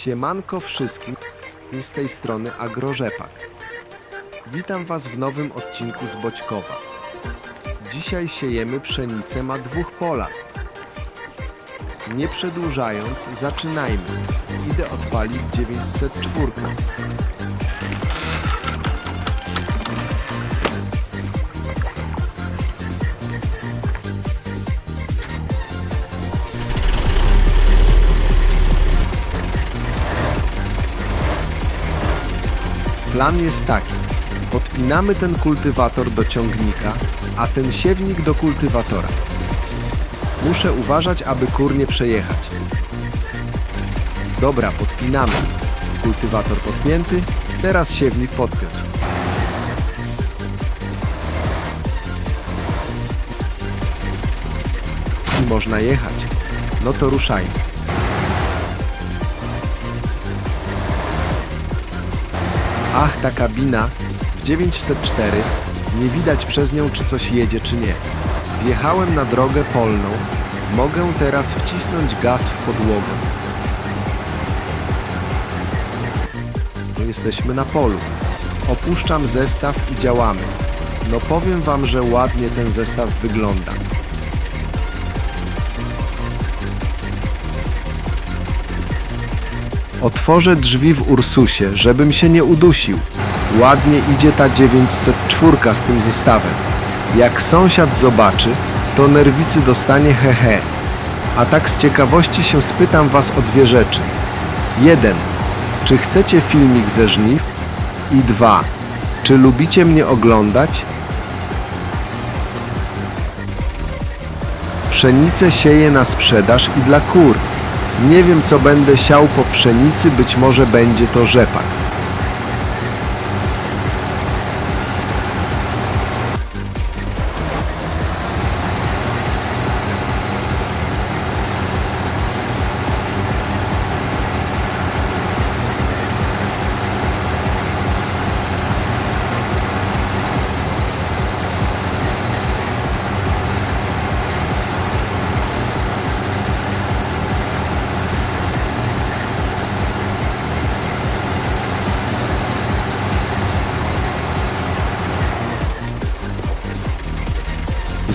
Siemanko wszystkim z tej strony Agrorzepak. Witam Was w nowym odcinku z Boćkowa. Dzisiaj siejemy pszenicę na dwóch polach. Nie przedłużając, zaczynajmy. Idę odpalić 904. Plan jest taki. Podpinamy ten kultywator do ciągnika, a ten siewnik do kultywatora. Muszę uważać, aby kur nie przejechać. Dobra, podpinamy. Kultywator podpięty, teraz siewnik podpiąć. I można jechać. No to ruszajmy. Ach, ta kabina w 904. Nie widać przez nią, czy coś jedzie, czy nie. Wjechałem na drogę polną. Mogę teraz wcisnąć gaz w podłogę. Jesteśmy na polu. Opuszczam zestaw i działamy. No powiem wam, że ładnie ten zestaw wygląda. Otworzę drzwi w Ursusie, żebym się nie udusił. Ładnie idzie ta 904 z tym zestawem. Jak sąsiad zobaczy, to nerwicy dostanie hehe. A tak z ciekawości się spytam was o dwie rzeczy. Jeden. Czy chcecie filmik ze żniw? I dwa. Czy lubicie mnie oglądać? Pszenicę sieję na sprzedaż i dla kur. Nie wiem, co będę siał po pszenicy, być może będzie to rzepak.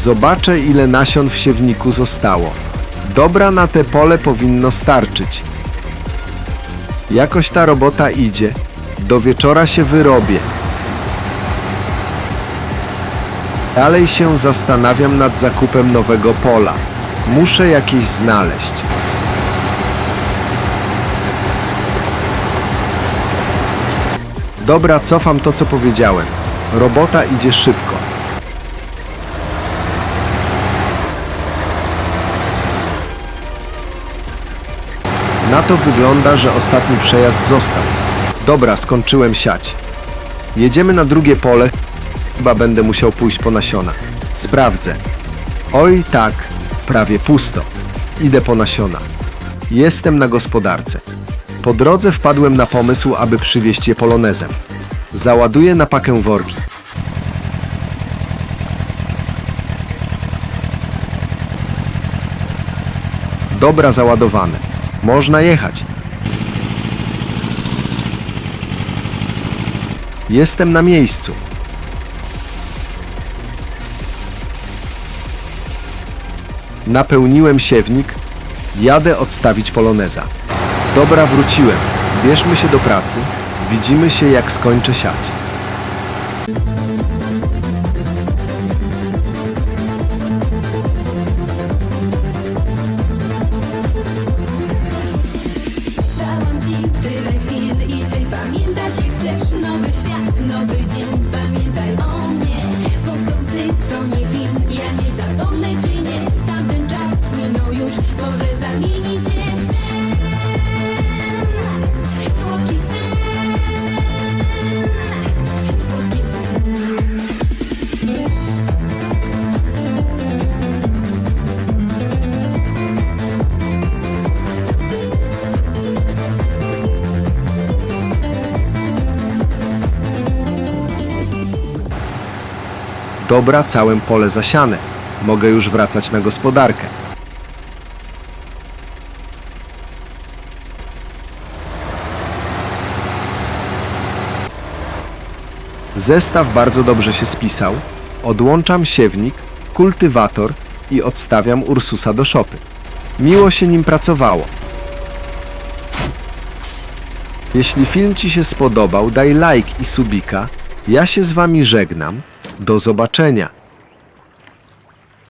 Zobaczę, ile nasion w siewniku zostało. Dobra na te pole powinno starczyć. Jakoś ta robota idzie. Do wieczora się wyrobię. Dalej się zastanawiam nad zakupem nowego pola. Muszę jakieś znaleźć. Dobra, cofam to, co powiedziałem. Robota idzie szybko. Na to wygląda, że ostatni przejazd został. Dobra, skończyłem siać. Jedziemy na drugie pole. Chyba będę musiał pójść po nasiona. Sprawdzę. Oj tak, prawie pusto. Idę po nasiona. Jestem na gospodarce. Po drodze wpadłem na pomysł, aby przywieźć je polonezem. Załaduję na pakę worki. Dobra załadowane. Można jechać. Jestem na miejscu. Napełniłem siewnik. Jadę odstawić poloneza. Dobra, wróciłem. Bierzmy się do pracy. Widzimy się, jak skończę siać. Каждый день. Dobra, całem pole zasiane. Mogę już wracać na gospodarkę. Zestaw bardzo dobrze się spisał. Odłączam siewnik, kultywator i odstawiam Ursusa do szopy. Miło się nim pracowało. Jeśli film Ci się spodobał, daj like i subika. Ja się z Wami żegnam. Do zobaczenia.